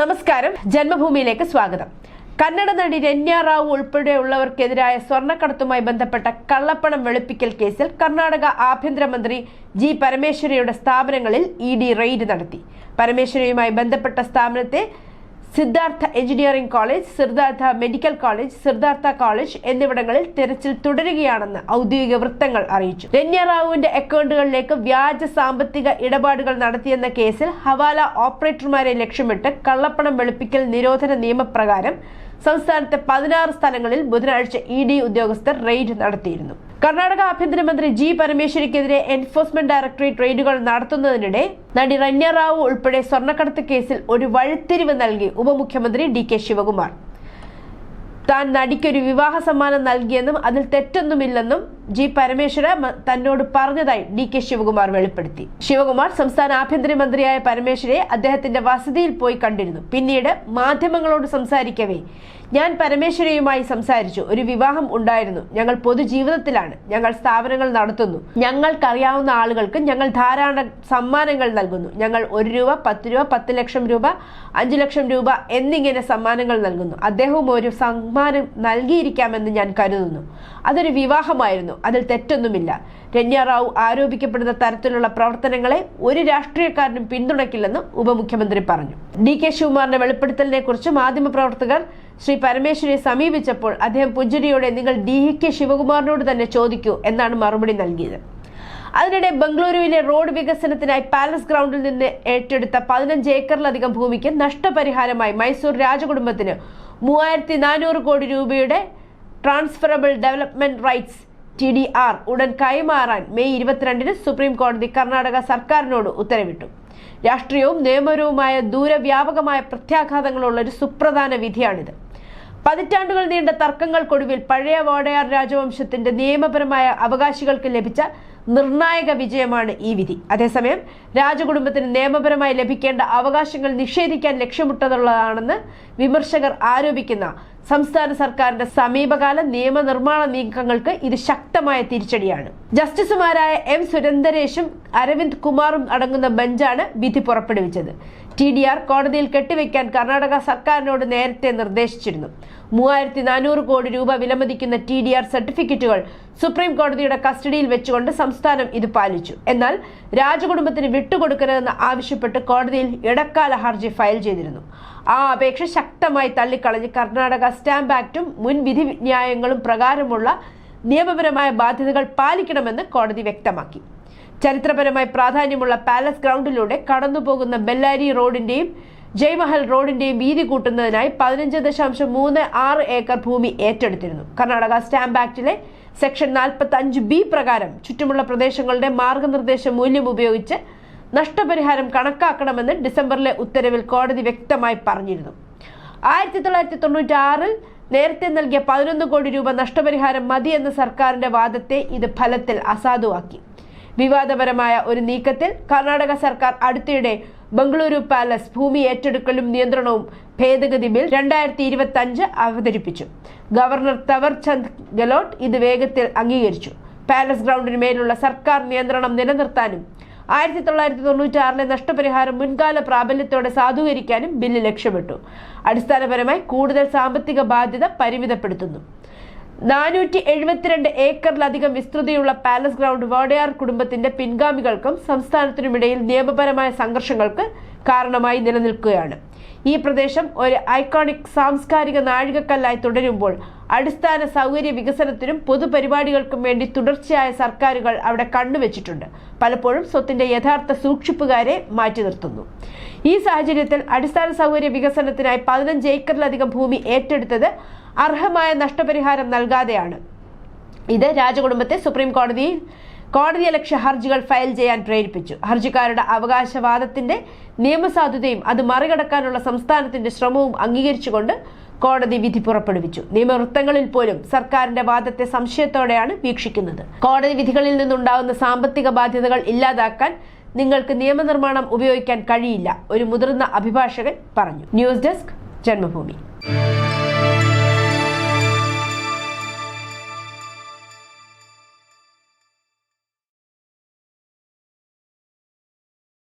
നമസ്കാരം. ജന്മഭൂമിയിലേക്ക് സ്വാഗതം. കന്നഡ നടി രന്യ റാവു ഉൾപ്പെടെയുള്ളവർക്കെതിരായ സ്വർണക്കടത്തുമായി ബന്ധപ്പെട്ട കള്ളപ്പണം വെളുപ്പിക്കൽ കേസിൽ കർണാടക ആഭ്യന്തരമന്ത്രി ജി പരമേശ്വരയുടെ സ്ഥാപനങ്ങളിൽ ഇ ഡി റെയ്ഡ് നടത്തി. പരമേശ്വരയുമായി ബന്ധപ്പെട്ട സ്ഥാപനത്തെ Siddhartha engineering college Siddhartha medical college Siddhartha college എന്നിവിടങ്ങളിൽ തിരച്ചിൽ തുടരുകയാണെന്ന് ഔദ്യോഗിക വൃത്തങ്ങൾ അറിയിച്ചു. രന്യ റാവുവിന്റെ അക്കൗണ്ടുകളിലേക്ക് വ്യാജ സാമ്പത്തിക ഇടപാടുകൾ നടത്തിയെന്ന കേസിൽ ഹവാല ഓപ്പറേറ്റർമാരെ ലക്ഷ്യമിട്ട് കള്ളപ്പണം വെളുപ്പിക്കൽ നിരോധന നിയമപ്രകാരം സംസ്ഥാനത്തെ പതിനാറ് സ്ഥലങ്ങളിൽ ബുധനാഴ്ച ഇ ഡി ഉദ്യോഗസ്ഥർ റെയ്ഡ് നടത്തിയിരുന്നു. കർണാടക ആഭ്യന്തരമന്ത്രി ജി പരമേശ്വരിക്കെതിരെ എൻഫോഴ്സ്മെന്റ് ഡയറക്ടറേറ്റ് റെയ്ഡുകൾ നടത്തുന്നതിനിടെ നടി റന്യ റാവു ഉൾപ്പെടെ സ്വർണക്കടത്ത് കേസിൽ ഒരു വഴിത്തിരിവ് നൽകി ഉപമുഖ്യമന്ത്രി ഡി കെ ശിവകുമാർ. താൻ നടിക്കൊരു വിവാഹ സമ്മാനം നൽകിയെന്നും അതിൽ തെറ്റൊന്നുമില്ലെന്നും ജി പരമേശ്വര തന്നോട് പറഞ്ഞതായി ഡി കെ ശിവകുമാർ വെളിപ്പെടുത്തി. ശിവകുമാർ സംസ്ഥാന ആഭ്യന്തരമന്ത്രിയായ പരമേശ്വരയെ അദ്ദേഹത്തിന്റെ വസതിയിൽ പോയി കണ്ടിരുന്നു. പിന്നീട് മാധ്യമങ്ങളോട് സംസാരിക്കവേ ഞാൻ പരമേശ്വരയുമായി സംസാരിച്ചു. ഒരു വിവാഹം ഉണ്ടായിരുന്നു. ഞങ്ങൾ പൊതുജീവിതത്തിലാണ്. ഞങ്ങൾ സ്ഥാപനങ്ങൾ നടത്തുന്നു. ഞങ്ങൾക്കറിയാവുന്ന ആളുകൾക്ക് ഞങ്ങൾ ധാരാളം സമ്മാനങ്ങൾ നൽകുന്നു. ഞങ്ങൾ ഒരു രൂപ പത്ത് രൂപ പത്ത് ലക്ഷം രൂപ അഞ്ചു ലക്ഷം രൂപ എന്നിങ്ങനെ സമ്മാനങ്ങൾ നൽകുന്നു. അദ്ദേഹവും ഒരു സമ്മാനം നൽകിയിരിക്കാമെന്ന് ഞാൻ കരുതുന്നു. അതൊരു വിവാഹമായിരുന്നു. അതിൽ തെറ്റൊന്നുമില്ല. രമ്യ റാവു ആരോപിക്കപ്പെടുന്ന തരത്തിലുള്ള പ്രവർത്തനങ്ങളെ ഒരു രാഷ്ട്രീയക്കാരനും പിന്തുണയ്ക്കില്ലെന്ന് ഉപമുഖ്യമന്ത്രി പറഞ്ഞു. ഡി കെ ശിവകുമാറിന്റെ വെളിപ്പെടുത്തലിനെ കുറിച്ച് മാധ്യമപ്രവർത്തകർ ശ്രീ പരമേശ്വരെ സമീപിച്ചപ്പോൾ അദ്ദേഹം പുഞ്ചിരിയോടെ നിങ്ങൾ ഡി കെ ശിവകുമാറിനോട് തന്നെ ചോദിക്കൂ എന്നാണ് മറുപടി നൽകിയത്. അതിനിടെ ബംഗളൂരുവിലെ റോഡ് വികസനത്തിനായി പാലസ് ഗ്രൗണ്ടിൽ നിന്ന് ഏറ്റെടുത്ത പതിനഞ്ച് ഏക്കറിലധികം ഭൂമിക്ക് നഷ്ടപരിഹാരമായി മൈസൂർ രാജകുടുംബത്തിന് മൂവായിരത്തി നാനൂറ് കോടി രൂപയുടെ transferable development rights T D R ഉടൻ കൈമാറാൻ മെയ് ഇരുപത്തിരണ്ടിന് സുപ്രീം കോടതി കർണാടക സർക്കാരിനോട് ഉത്തരവിട്ടു. രാഷ്ട്രീയവും നിയമപരവുമായ ദൂരവ്യാപകമായ പ്രത്യാഘാതങ്ങളുള്ള ഒരു സുപ്രധാന വിധിയാണിത്. പതിറ്റാണ്ടുകൾ നീണ്ട തർക്കങ്ങൾക്കൊടുവിൽ പഴയ വാടയാർ രാജവംശത്തിന്റെ നിയമപരമായ അവകാശികൾക്ക് ലഭിച്ച നിർണായക വിജയമാണ് ഈ വിധി. അതേസമയം രാജകുടുംബത്തിന് നിയമപരമായി ലഭിക്കേണ്ട അവകാശങ്ങൾ നിഷേധിക്കാൻ ലക്ഷ്യമിട്ടതുള്ളതാണെന്ന് വിമർശകർ ആരോപിക്കുന്ന സംസ്ഥാന സർക്കാരിന്റെ സമീപകാല നിയമനിർമ്മാണ നീക്കങ്ങൾക്ക് ഇത് ശക്തമായ തിരിച്ചടിയാണ്. ജസ്റ്റിസുമാരായ എം സുരേന്ദരേഷും അരവിന്ദ് കുമാറും അടങ്ങുന്ന ബെഞ്ചാണ് വിധി പുറപ്പെടുവിച്ചത്. ടി ഡി ആർ കോടതിയിൽ കെട്ടിവെക്കാൻ കർണാടക സർക്കാരിനോട് നേരത്തെ നിർദ്ദേശിച്ചിരുന്നു. മൂവായിരത്തി നാനൂറ് കോടി രൂപ വിലമതിക്കുന്ന ടി ഡി ആർ സർട്ടിഫിക്കറ്റുകൾ സുപ്രീം കോടതിയുടെ കസ്റ്റഡിയിൽ വെച്ചുകൊണ്ട് സംസ്ഥാനം ഇത് പാലിച്ചു. എന്നാൽ രാജകുടുംബത്തിന് വിട്ടുകൊടുക്കരുതെന്ന് ആവശ്യപ്പെട്ട് കോടതിയിൽ ഇടക്കാല ഹർജി ഫയൽ ചെയ്തിരുന്നു. ആ അപേക്ഷ ശക്തമായി തള്ളിക്കളഞ്ഞ് കർണാടക സ്റ്റാമ്പ് ആക്ടും മുൻ വിധി ന്യായങ്ങളും പ്രകാരമുള്ള നിയമപരമായ ബാധ്യതകൾ പാലിക്കണമെന്ന് കോടതി വ്യക്തമാക്കി. ചരിത്രപരമായി പ്രാധാന്യമുള്ള പാലസ് ഗ്രൗണ്ടിലൂടെ കടന്നുപോകുന്ന ബെല്ലാരി റോഡിന്റെയും ജയ്മഹൽ റോഡിന്റെയും വീതി കൂട്ടുന്നതിനായി പതിനഞ്ച് ദശാംശം മൂന്ന് ആറ് ഏക്കർ ഭൂമി ഏറ്റെടുത്തിരുന്നു. കർണാടക സ്റ്റാമ്പ് ആക്ടിലെ സെക്ഷൻ നാൽപ്പത്തി അഞ്ച് ബി പ്രകാരം ചുറ്റുമുള്ള പ്രദേശങ്ങളുടെ മാർഗനിർദ്ദേശ മൂല്യം ഉപയോഗിച്ച് നഷ്ടപരിഹാരം കണക്കാക്കണമെന്ന് ഡിസംബറിലെ ഉത്തരവിൽ കോടതി വ്യക്തമായി പറഞ്ഞിരുന്നു. ആയിരത്തി തൊള്ളായിരത്തി തൊണ്ണൂറ്റി ആറിൽ നേരത്തെ നൽകിയ പതിനൊന്ന് കോടി രൂപ നഷ്ടപരിഹാരം മതി എന്ന സർക്കാരിന്റെ വാദത്തെ ഇത് ഫലത്തിൽ അസാധുവാക്കി. വിവാദപരമായ ഒരു നീക്കത്തിൽ കർണാടക സർക്കാർ അടുത്തിടെ ബംഗളൂരു പാലസ് ഭൂമി ഏറ്റെടുക്കലും നിയന്ത്രണവും ഭേദഗതി ബിൽ രണ്ടായിരത്തി ഇരുപത്തി അഞ്ച് അവതരിപ്പിച്ചു. ഗവർണർ തവർ ചന്ദ് ഗെലോട്ട് ഇത് വേഗത്തിൽ അംഗീകരിച്ചു. പാലസ് ഗ്രൗണ്ടിന് മേലുള്ള സർക്കാർ നിയന്ത്രണം നിലനിർത്താനും ആയിരത്തി തൊള്ളായിരത്തി തൊണ്ണൂറ്റി ആറിലെ നഷ്ടപരിഹാരം മുൻകാല പ്രാബല്യത്തോടെ സാധൂകരിക്കാനും ബില്ല് ലക്ഷ്യമിട്ടു. അടിസ്ഥാനപരമായി കൂടുതൽ സാമ്പത്തിക ബാധ്യത പരിമിതപ്പെടുത്തുന്നു. നാനൂറ്റി എഴുപത്തിരണ്ട് ഏക്കറിലധികം വിസ്തൃതിയുള്ള പാലസ് ഗ്രൗണ്ട് വാടയാർ കുടുംബത്തിന്റെ പിൻഗാമികൾക്കും സംസ്ഥാനത്തിനുമിടയിൽ നിയമപരമായ സംഘർഷങ്ങൾക്ക് കാരണമായി നിലനിൽക്കുകയാണ്. ഈ പ്രദേശം ഒരു ഐക്കോണിക് സാംസ്കാരിക നാഴികക്കല്ലായി തുടരുമ്പോൾ അടിസ്ഥാന സൗകര്യ വികസനത്തിനും പൊതുപരിപാടികൾക്കും വേണ്ടി തുടർച്ചയായ സർക്കാരുകൾ അവിടെ കണ്ണുവെച്ചിട്ടുണ്ട്. പലപ്പോഴും സ്വത്തിന്റെ യഥാർത്ഥ സൂക്ഷിപ്പുകാരെ മാറ്റി നിർത്തുന്നു. ഈ സാഹചര്യത്തിൽ അടിസ്ഥാന സൗകര്യ വികസനത്തിനായി പതിനഞ്ച് ഏക്കറിലധികം ഭൂമി ഏറ്റെടുത്തത് അർഹമായ നഷ്ടപരിഹാരം നൽകാതെയാണ്. ഇത് രാജകുടുംബത്തെ സുപ്രീം കോടതിയിൽ കോടതിയലക്ഷ്യ ഹർജികൾ ഫയൽ ചെയ്യാൻ പ്രേരിപ്പിച്ചു. ഹർജിക്കാരുടെ അവകാശവാദത്തിന്റെ നിയമസാധുതയും അത് മറികടക്കാനുള്ള സംസ്ഥാനത്തിന്റെ ശ്രമവും അംഗീകരിച്ചുകൊണ്ട് കോടതി വിധി പുറപ്പെടുവിച്ചു. നിയമവൃത്തങ്ങളിൽ പോലും സർക്കാരിന്റെ വാദത്തെ സംശയത്തോടെയാണ് വീക്ഷിക്കുന്നത്. കോടതി വിധികളിൽ നിന്നുണ്ടാകുന്ന സാമ്പത്തിക ബാധ്യതകൾ ഇല്ലാതാക്കാൻ നിങ്ങൾക്ക് നിയമനിർമ്മാണം ഉപയോഗിക്കാൻ കഴിയില്ല ഒരു മുതിർന്ന അഭിഭാഷകൻ പറഞ്ഞു. News desk Janmabhumi.